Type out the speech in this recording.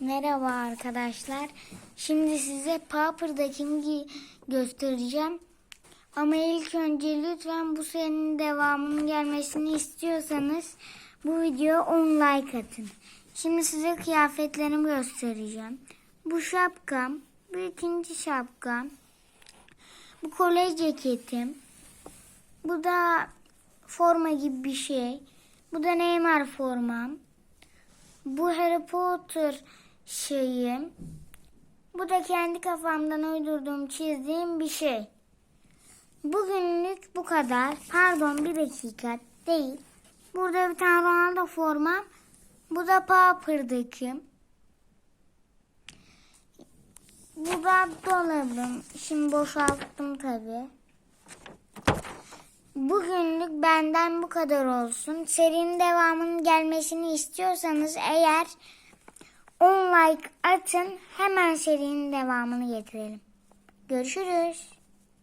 Merhaba arkadaşlar. Şimdi size Paper'dakini göstereceğim. Ama ilk önce lütfen bu serinin devamının gelmesini istiyorsanız bu videoya 10 like atın. Şimdi size kıyafetlerimi göstereceğim. Bu şapkam, bu ikinci şapkam, bu kolej ceketim, bu da forma gibi bir şey. Bu da Neymar formam. Bu Harry Potter şeyim. Bu da kendi kafamdan uydurduğum, çizdiğim bir şey. Bugünlük bu kadar. Pardon bir dakika değil. Burada bir tane Ronaldo formam. Bu da Paper'daki. Bu da dolabım. Şimdi boşalttım tabii. Bugünlük benden bu kadar olsun. Serinin devamının gelmesini istiyorsanız eğer 10 like atın hemen serinin devamını getirelim. Görüşürüz.